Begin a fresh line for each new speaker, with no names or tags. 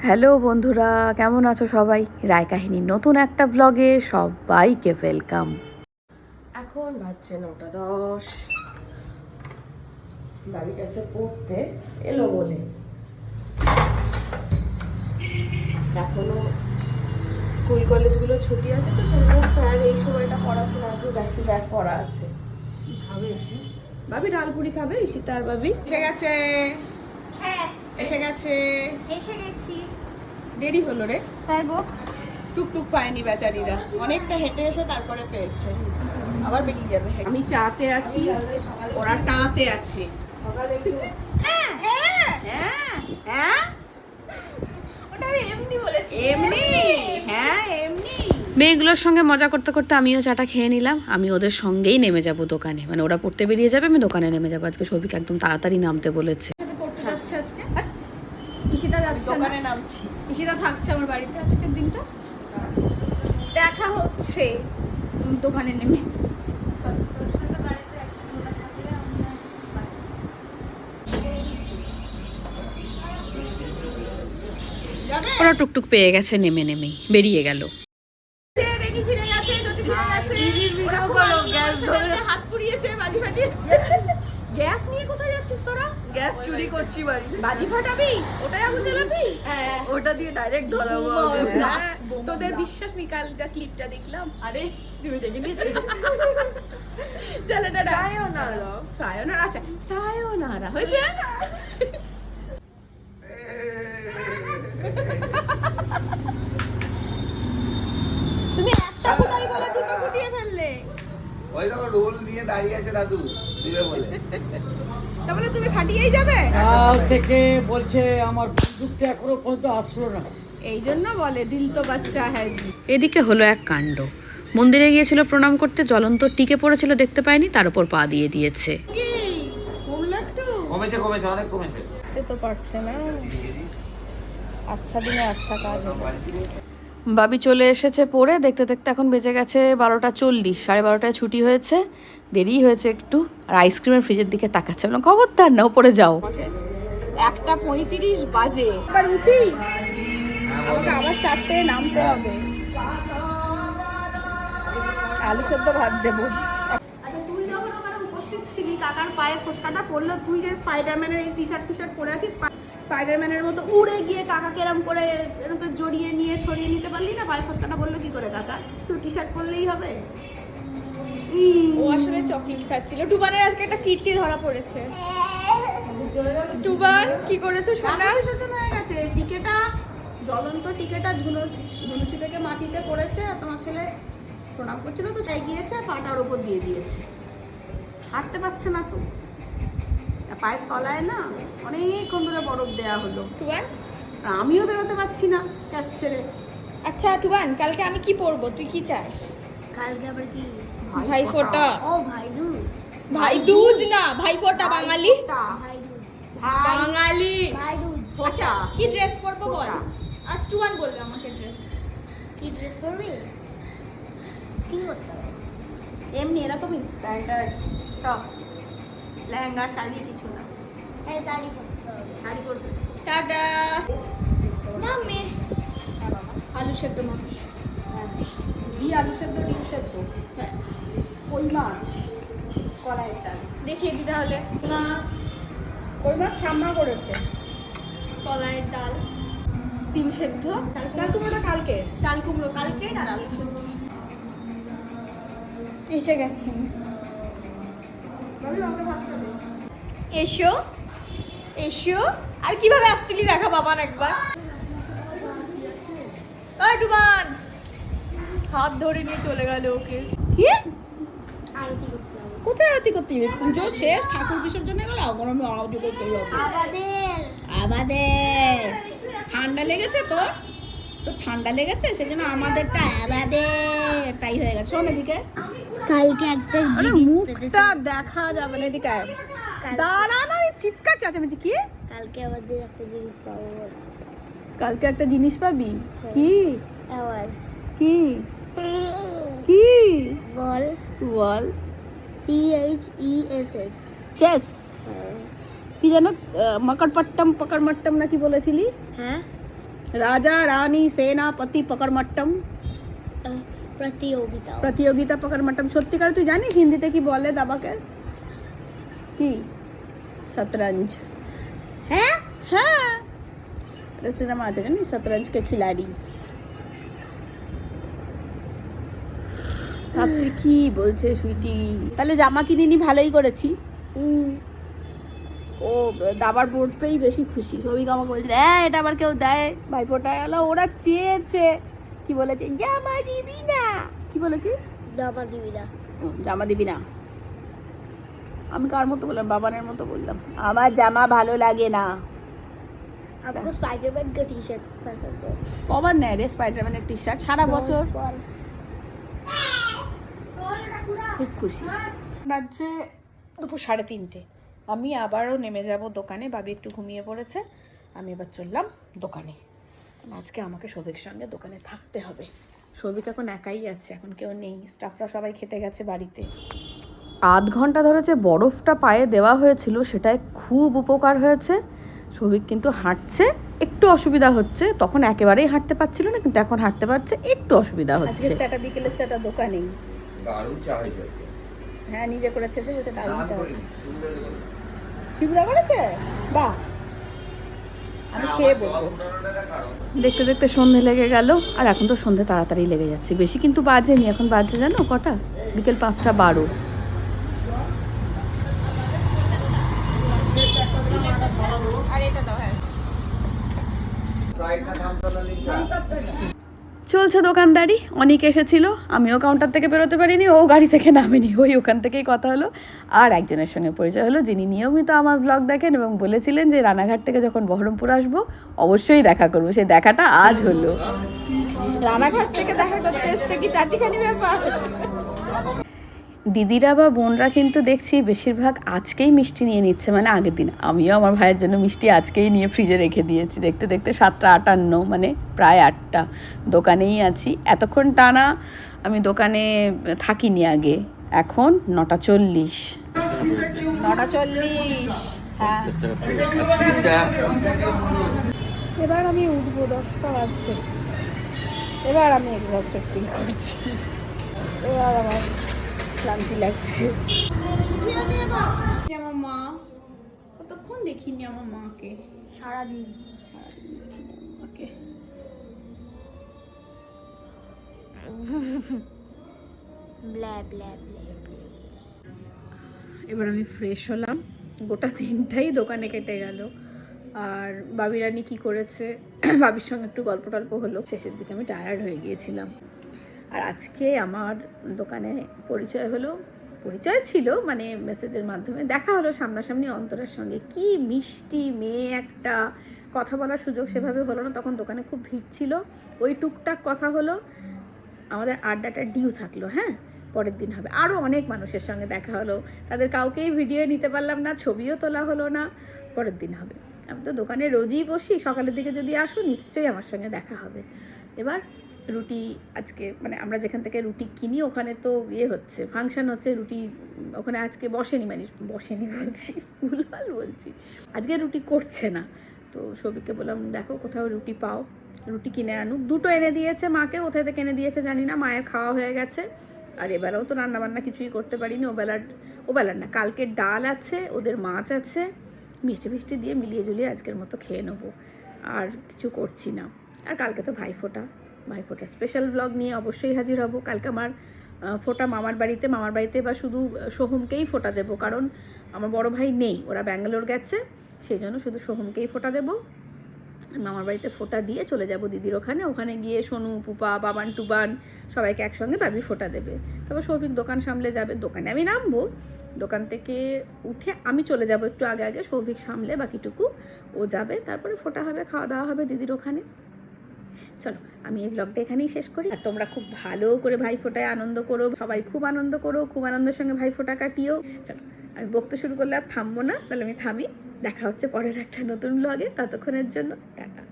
Hello বন্ধুরা কেমন আছো সবাই? রায় কাহিনীর নতুন একটা ব্লগে সবাইকে ওয়েলকাম এখন বাজছে নটা দশ। বাড়ির কাছে পড়তে এলো বলে। এখনও স্কুল কলেজগুলো ছুটি আছে তো সেজন্য স্যার এই সময়টা পড়াচ্ছে না আজকে দেখি ব্যাগ পড়া আছে খাবে? বাবি ডালপুরি খাবে ঈশিতার বাবি ঠিক আছে।
হ্যাঁ।
এসে গেছে।
এসে গেছি।
দেরি হলো রে।
হ্যাঁ গো
টুকটুক পায়নি বেচারিরা। অনেকটা হেঁটে এসে তারপরে পেয়েছে। আবার বেরিয়ে যাবে। আমি চাতে আছি ওরা টাতে আছে।
হ্যাঁ হ্যাঁ।
হ্যাঁ। হ্যাঁ?
ওটা আমি এমনি বলেছি।
এমনি? হ্যাঁ এমনি। মেয়েগুলোর সঙ্গে মজা করতে করতে আমিও চাটা খেয়ে নিলাম। আমি ওদের সঙ্গেই নেমে যাব দোকানে। মানে ওরা পড়তে বেরিয়ে যাবে আমি দোকানে নেমে যাব। আজকে সবিকে একদম তাড়াতাড়ি নামতে বলেছে
সাথে পড়তে যাচ্ছে আজকে ঈশিতা যাচ্ছে না।
দোকানে নামছি।
ঈশিতা থাকছে আমার বাড়িতে আজকের দিনটা। দেখা হচ্ছে। দোকানে নেমে।
ওরা টুকটুক পেয়ে গেছে নেমে নেমেই। বেরিয়ে গেল।
ওরা হাত পুড়িয়েছে বাজি ফাটিয়েছে গ্যাস নিয়ে কোথায় যাচ্ছিস তোরা
গ্যাস চুরি করছি বাড়ি।
বাজি ফাটাবি? ওটাই আগুন জ্বালাবি?
ওটা দিয়ে ডাইরেক্ট ধরাবো ওদের।
তোদের বিশ্বাস নিকাল যা ক্লিপটা দেখলাম।
আরে তুমি দেখে নিয়েছি?
চলো টাটা
সায়োনারা।
সায়োনারা আচ্ছা সায়োনারা হয়েছে তুমি একটা ফুটাই বলে দুটো ফুটিয়ে ফেললে
ওই দেখো রোল নিয়ে দাঁড়িয়ে আছে দাদু দিবে বলে।
তারপরে তুমি খাটিয়েই যাবে?
কাল থেকে বলছে আমার বন্দুকটা এখনও পর্যন্ত আসলো না।
এই জন্য বলে দিল তো বাচ্চা হ্যাঁ
এদিকে হলো এক কাণ্ড। মন্দিরে গিয়েছিল প্রণাম করতে জ্বলন্ত টিকে পড়েছিল দেখতে পায়নি তার উপর পা দিয়ে দিয়েছে।
কমেছে কমেছে অনেক কমেছে।
তো পারছে না। আচ্ছা দিনে আচ্ছা কাজ হবে।
বাবি চলে এসেছে পড়ে দেখতে দেখতে এখন বেজে গেছে বারোটা চল্লিশ সাড়ে বারোটায় ছুটি হয়েছে দেরি হয়েছে একটু আর আইসক্রিমের ফ্রিজের দিকে তাকাচ্ছে বললাম খবরদার না পড়ে যাও।
একটা পঁয়ত্রিশ বাজে। এবার উঠি। আমাকে আবার চারটে নামতে হবে। আলু সেদ্ধ ভাত দেবো। আচ্ছা তুই যখন ওখানে উপস্থিত ছিলি কাকার পায়ে ফোসকাটা পড়ল তুই যে স্পাইডারম্যানের এই টি শার্ট টি শার্ট পরে আছিস স্পাইডারম্যানের মতো উড়ে গিয়ে কাকাকে এরম করে এরম করে জড়িয়ে নিয়ে সরিয়ে নিতে পারলি না? পায়ে ফোসকাটা বলল কি করে কাকা? শুধু টি শার্ট পরলেই হবে? ও আসলে চকলেট খাচ্ছিল। টুবানের আজকে একটা কীর্তি ধরা পড়েছে। টুবান কি করেছ সোনা? বিসর্জন হয়ে গেছে। টিকেটা জ্বলন্ত টিকেটা ধুনো ধুনুচি থেকে মাটিতে পড়েছে আর তোমার ছেলে প্রণাম করছিল তো চাই গিয়েছে পাটার ওপর দিয়ে দিয়েছে। হাঁটতে পারছে না তো। পায়ের তলায় না অনেকক্ষণ ধরে বরফ দেওয়া হলো।
টুবান?
আমিও বেরোতে পারছি না ক্যাশ ছেড়ে।
আচ্ছা টুবান কালকে আমি কি পরবো? তুই কি চাস?
কালকে আবার কি?
ভাই ফোটা
ও ভাই দুধ
ভাই দুজ না ভাই ফোটা বাঙালি
ভাই
বাঙালি।
ভাই
আচ্ছা কি ড্রেস পরবো বল? আজ টুবান বলবে আমাকে ড্রেস
কি ড্রেস পরবি? কি করতে হবে?
এমনি এরকমই প্যান্টার টপ লেহেঙ্গা শাড়ি কিছু না।
হ্যাঁ শাড়ি
শাড়ি পরবে।
টাটা। মাম্মি। আলু সেদ্ধ মাছ
ঘি আলু সেদ্ধ ডিম সেদ্ধ?
হ্যাঁ।
কই মাছ? কড়াইয়ের ডাল।
দেখিয়ে দি তাহলে। মাছ।
কই মাছ? ঠাম্মা করেছে।
কলাইয়ের ডাল। ডিম সেদ্ধ।
কাল তুমি ওটা কালকে
চাল কুমড়ো কালকে আর আলু সেদ্ধ। এসে গেছি। আমি।
ভাবি আমাকে ভাত খাবে
এসো এসো। আর কীভাবে আসছিলি দেখা বাবান একবার? ডুবান। হাত ধরে নিয়ে চলে গেল ওকে।
কি?
আরতি করতে
কোথায় আরতি করতে হবে? পুজো শেষ ঠাকুর বিসর্জনে গেল? এখন আমি আরতি করতে হবে
আমাদের
আমাদের ঠান্ডা লেগেছে তোর? তো ঠান্ডা লেগেছে? সেজন্য আমাদেরটা আমাদের তাই হয়ে গেছে। শোন এদিকে।
কালকে একটা
আরে
জিনিস
মুখটা দেখা যাবে না এদিকে আয়। দাঁড়া না এই চিৎকার চেঁচামেচি কি?
কালকে আমাদের একটা জিনিস পাবো বল।
কালকে একটা জিনিস পাবি? কি?
আবার
কি? কি?
বল।
বল।
C H E S S
chess কি যেন মকরপট্টম পকরমট্টম না কি বলেছিলি?
হ্যাঁ।
রাজা রানী সেনাপতি পকড়মট্টম
अ, প্রতিযোগিতা।
প্রতিযোগিতা পকড় মটম সত্যিকার তুই জানিস হিন্দিতে কি বলে দাবাকে? কি? শতরঞ্জ। হ্যাঁ? হ্যাঁ। সিনেমা আছে জানিস শতরঞ্জ কে খিলাড়ি। ভাবছি কি বলছে সুইটি। তাহলে জামা কিনে নি ভালোই করেছি। ও দাবার বোর্ড পেয়েই বেশি খুশি। সবই কামা বলছে হ্যাঁ এটা আবার কেউ দেয়? ভাইপোটা এলো ওরা চেয়েছে। কি বলেছে জামা দিবি না কি বলেছিস
दामा दिविदा
ও, জামা দিবি না আমি কার মতো বললাম বাবানের মতো বললাম আমার জামা ভালো লাগে না
आपको स्पाइडरमैन का टी शर्ट पसंद है
কবার নেয় রে স্পাইডারম্যানের টি শার্ট সারা বছর
दस बार।
খুব খুশি বাজছে দুপুর সাড়ে তিনটে আমি আবারও নেমে যাব দোকানে বাবি একটু ঘুমিয়ে পড়েছে আমি এবার চললাম দোকানে আজকে আমাকে সৌভিক সঙ্গে দোকানে থাকতে হবে। সৌভিক এখন একাই আছে এখন কেউ নেই। স্টাফরা সবাই খেতে গেছে বাড়িতে। আধ ঘণ্টা ধরে যে বরফটা পায়ে দেওয়া হয়েছিল সেটায় খুব উপকার হয়েছে। সৌভিক কিন্তু হাঁটছে একটু অসুবিধা হচ্ছে। তখন একেবারেই হাঁটতে পারছিল না কিন্তু এখন হাঁটতে পারছে একটু অসুবিধা হচ্ছে। চাটা বিকেলের চাটা দোকানেই।
দারুণ চা হয়েছে
হ্যাঁ নিজে করেছে যে দারুণ চা হয়েছে। শিবুদা করেছে? বাহ! আমি খেয়ে বলব। দেখতে দেখতে সন্ধে লেগে গেল আর এখন তো সন্ধে তাড়াতাড়ি লেগে যাচ্ছে। বেশি কিন্তু বাজেনি এখন বাজে জানো কটা? বিকেল পাঁচটা বারো। চলছে দোকানদারি। অনেক এসেছিল, আমিও কাউন্টার থেকে বেরোতে পারিনি, ও গাড়ি থেকে নামেনি, ওই ওখান থেকেই কথা হলো। আর একজনের সঙ্গে পরিচয় হলো, যিনি নিয়মিত আমার ব্লগ দেখেন এবং বলেছিলেন যে রানাঘাট থেকে যখন বহরমপুর আসব, অবশ্যই দেখা করব। সেই দেখাটা আজ হলো। রানাঘাট থেকে দেখা করতে এসছে কি চাটিখানি ব্যাপার? দিদিরা বা বোনরা কিন্তু দেখছি বেশিরভাগ আজকেই মিষ্টি নিয়ে নিচ্ছে মানে আগের দিন। আমিও আমার ভাইয়ের জন্য মিষ্টি আজকেই নিয়ে ফ্রিজে রেখে দিয়েছি। দেখতে দেখতে সাতটা আটান্ন মানে প্রায় আটটা। দোকানেই আছি। এতক্ষণ টানা আমি দোকানে থাকিনি আগে। এখন নটা চল্লিশ। নটা চল্লিশ হ্যাঁ। এবার আমি উঠবো দশটা বাজছে। এবার আমি এক্সস্টেড ফিল করছি। এবার আমার ক্লান্তি লাগছে। আমার মা? কতক্ষণ দেখিনি আমার মাকে?
সারাদিন।
সারাদিন দেখিনি আমার মাকে।
ব্ল্যা ব্ল্যা ব্ল্যা ব্ল্যা।
এবার আমি ফ্রেশ হলাম। গোটা দিনটাই দোকানে কেটে গেল। আর বাবি রানী কী করেছে? বাবির সঙ্গে একটু গল্প টল্প হলো। শেষের দিকে আমি টায়ার্ড হয়ে গিয়েছিলাম। আর আজকে আমার দোকানে পরিচয় হলো, পরিচয় ছিল মানে মেসেজের মাধ্যমে দেখা হলো সামনাসামনি অন্তরের সঙ্গে। কি মিষ্টি মেয়ে একটা, কথা বলার সুযোগ সেভাবে হলো না, তখন দোকানে খুব ভিড় ছিল। ওই টুকটাক কথা হলো, আমাদের আড্ডাটা ডিউ থাকল হ্যাঁ? পরের দিন হবে। আরও অনেক মানুষের সঙ্গে দেখা হলো। তাদের কাউকেই ভিডিও নিতে পারলাম না, ছবিও তোলা হলো না। পরের দিন হবে। আমি তো দোকানে রোজই বসি, সকালের দিকে যদি আসো, নিশ্চয়ই আমার সঙ্গে দেখা হবে। এবার রুটি আজকে মানে আমরা যেখান থেকে রুটি কিনি ওখানে তো ইয়ে হচ্ছে ফাংশন হচ্ছে রুটি, ওখানে আজকে বসেনি মানে বসেনি বলছি ভুলভাল বলছি। আজকে রুটি করছে না। তো সবিকে বললাম, দেখো কোথাও রুটি পাও, রুটি কিনে আনুক। দুটো এনে দিয়েছে মাকে, কোথায় থেকে এনে দিয়েছে জানি না, মায়ের খাওয়া হয়ে গেছে। আর এবেলাও তো রান্না বান্না কিছুই করতে পারিনি, ওবেলার ওবেলার না কালকের ডাল আছে, ওদের মাছ আছে, মিষ্টি মিষ্টি দিয়ে মিলিয়ে ঝুলিয়ে আজকের মতো খেয়ে নেব। আর কিছু করছি না। আর কালকে তো ভাইফোঁটা। ভাইফোঁটা স্পেশাল ব্লগ নিয়ে অবশ্যই হাজির হব। কালকে আমার ফোঁটা মামার বাড়িতে মামার বাড়িতে বা শুধু সোহমকেই ফোঁটা দেবো কারণ আমার বড় ভাই নেই, ওরা ব্যাঙ্গালোর গেছে, সেই জন্য শুধু সোহমকেই ফোঁটা দেবো। মামার বাড়িতে ফোঁটা দিয়ে চলে যাব দিদির ওখানে ওখানে গিয়ে সোনু পুপা বাবান, টুবান সবাইকে একসঙ্গে বাবি ফোটা দেবে। তারপর সৌভিক দোকান সামলে যাবে, দোকানে আমি নামবো। দোকান থেকে উঠে আমি চলে যাব একটু আগে আগে, সৌভিক সামলে বাকিটুকু ও যাবে, তারপরে ফোঁটা হবে, খাওয়া দাওয়া হবে দিদির ওখানে। চলো, আমি এই ব্লগটা এখানেই শেষ করি। আর তোমরা খুব ভালো করে ভাই ফোটায় আনন্দ করো, সবাই খুব আনন্দ করো, খুব আনন্দের সঙ্গে ভাই ফোটা কাটিও। চলো, আমি বকতে শুরু করলে আর থামবো না, তাহলে আমি থামি। দেখা হচ্ছে পরের একটা নতুন ব্লগে ততক্ষণের জন্য, টাটা।